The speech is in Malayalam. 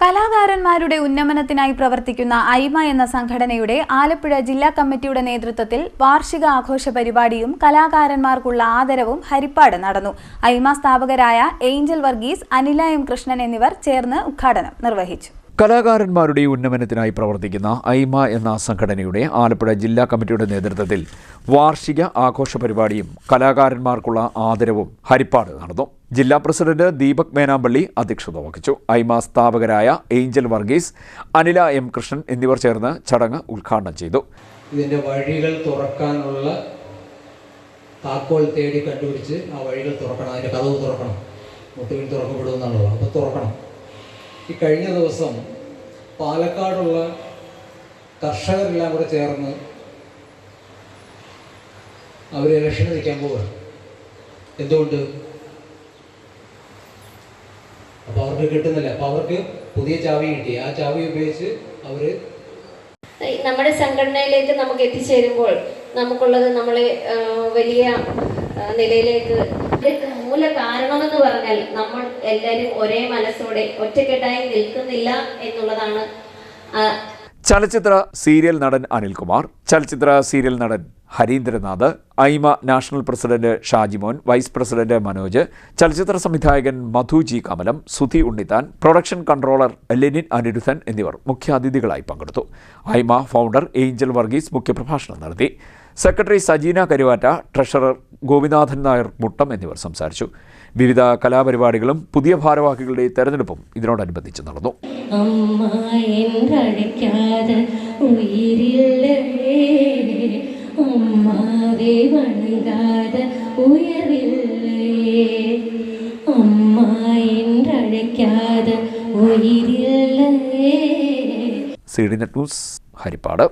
കലാകാരന്മാരുടെ ഉന്നമനത്തിനായി പ്രവർത്തിക്കുന്ന ഐമ എന്ന സംഘടനയുടെ ആലപ്പുഴ ജില്ലാ കമ്മിറ്റിയുടെ നേതൃത്വത്തിൽ വാർഷിക ആഘോഷ പരിപാടിയും കലാകാരന്മാർക്കുള്ള ആദരവും ഹരിപ്പാട് നടന്നു. ഐമ സ്ഥാപകരായ ഏഞ്ചൽ വർഗീസ് അനില എം കൃഷ്ണൻ എന്നിവർ ചേർന്ന് ഉദ്ഘാടനം നിർവഹിച്ചു. കലാകാരന്മാരുടെ ഉന്നമനത്തിനായി പ്രവർത്തിക്കുന്ന ഐമ എന്ന സംഘടനയുടെ ആലപ്പുഴ ജില്ലാ കമ്മിറ്റിയുടെ നേതൃത്വത്തിൽ വാർഷിക ആഘോഷ പരിപാടിയും കലാകാരന്മാർക്കുള്ള ആദരവും ഹരിപ്പാട് നടന്നു. ജില്ലാ പ്രസിഡന്റ് ദീപക് മേനാമ്പള്ളി അധ്യക്ഷത വഹിച്ചു. ഐമ സ്ഥാപകരായ ഏഞ്ചൽ വർഗീസ് അനില എം കൃഷ്ണൻ എന്നിവർ ചേർന്ന് ചടങ്ങ് ഉദ്ഘാടനം ചെയ്തു. ഇതിന്റെ വഴികൾ തുറക്കാനുള്ള താക്കോൽ തേടി കണ്ടുപിടിച്ച് ആ വഴികൾ തുറക്കണം അതിന്റെ കഥവ് തുറക്കണം മുട്ടുവിൽ തുറക്കപ്പെടുമെന്നുള്ളത് അപ്പോൾ തുറക്കണം. ഈ കഴിഞ്ഞ ദിവസം പാലക്കാടുള്ള കർഷകരെല്ലാം കൂടെ ചേർന്ന് അവർ ഇലക്ഷന് നിൽക്കാൻ പോവുകയാണ്. എന്തുകൊണ്ട്? അപ്പോൾ അവർക്ക് കിട്ടുന്നില്ല. അപ്പോൾ അവർക്ക് പുതിയ ചാവി കിട്ടി. ആ ചാവി ഉപയോഗിച്ച് അവർ നമ്മുടെ സംഘടനയിലേക്ക് നമുക്ക് എത്തിച്ചേരുമ്പോൾ നമുക്കുള്ളത് നമ്മളെ വലിയ നിലയിലേക്ക് മൂല കാരണമെന്ന് പറഞ്ഞാൽ നമ്മൾ എല്ലാവരും ഒരേ മനസ്സോടെ ഒറ്റക്കെട്ടായി നിൽക്കുന്നില്ല എന്നുള്ളതാണ്. ചലച്ചിത്ര സീരിയൽ നടൻ അനിൽകുമാർ ചലച്ചിത്ര സീരിയൽ നടൻ Harindranath AIMA national president Shajimon vice president Manoj ചലച്ചിത്ര സംവിധായകൻ Madhu G Kamalam Sudhi Unnithan production controller Lenin Aniruddhan എന്നിവർ മുഖ്യാതിഥികളായി പങ്കെടുത്തു. ഐമ ഫൗണ്ടർ ഏഞ്ചൽ വർഗീസ് മുഖ്യപ്രഭാഷണം നടത്തി. സെക്രട്ടറി സജീന കരുവാറ്റ ട്രഷറർ ഗോപിനാഥൻ നായർ മുട്ടം എന്നിവർ സംസാരിച്ചു. വിവിധ കലാപരിപാടികളും പുതിയ ഭാരവാഹികളുടെ തെരഞ്ഞെടുപ്പും ഇതിനോടനുബന്ധിച്ച് നടന്നു. C D net news Haripad.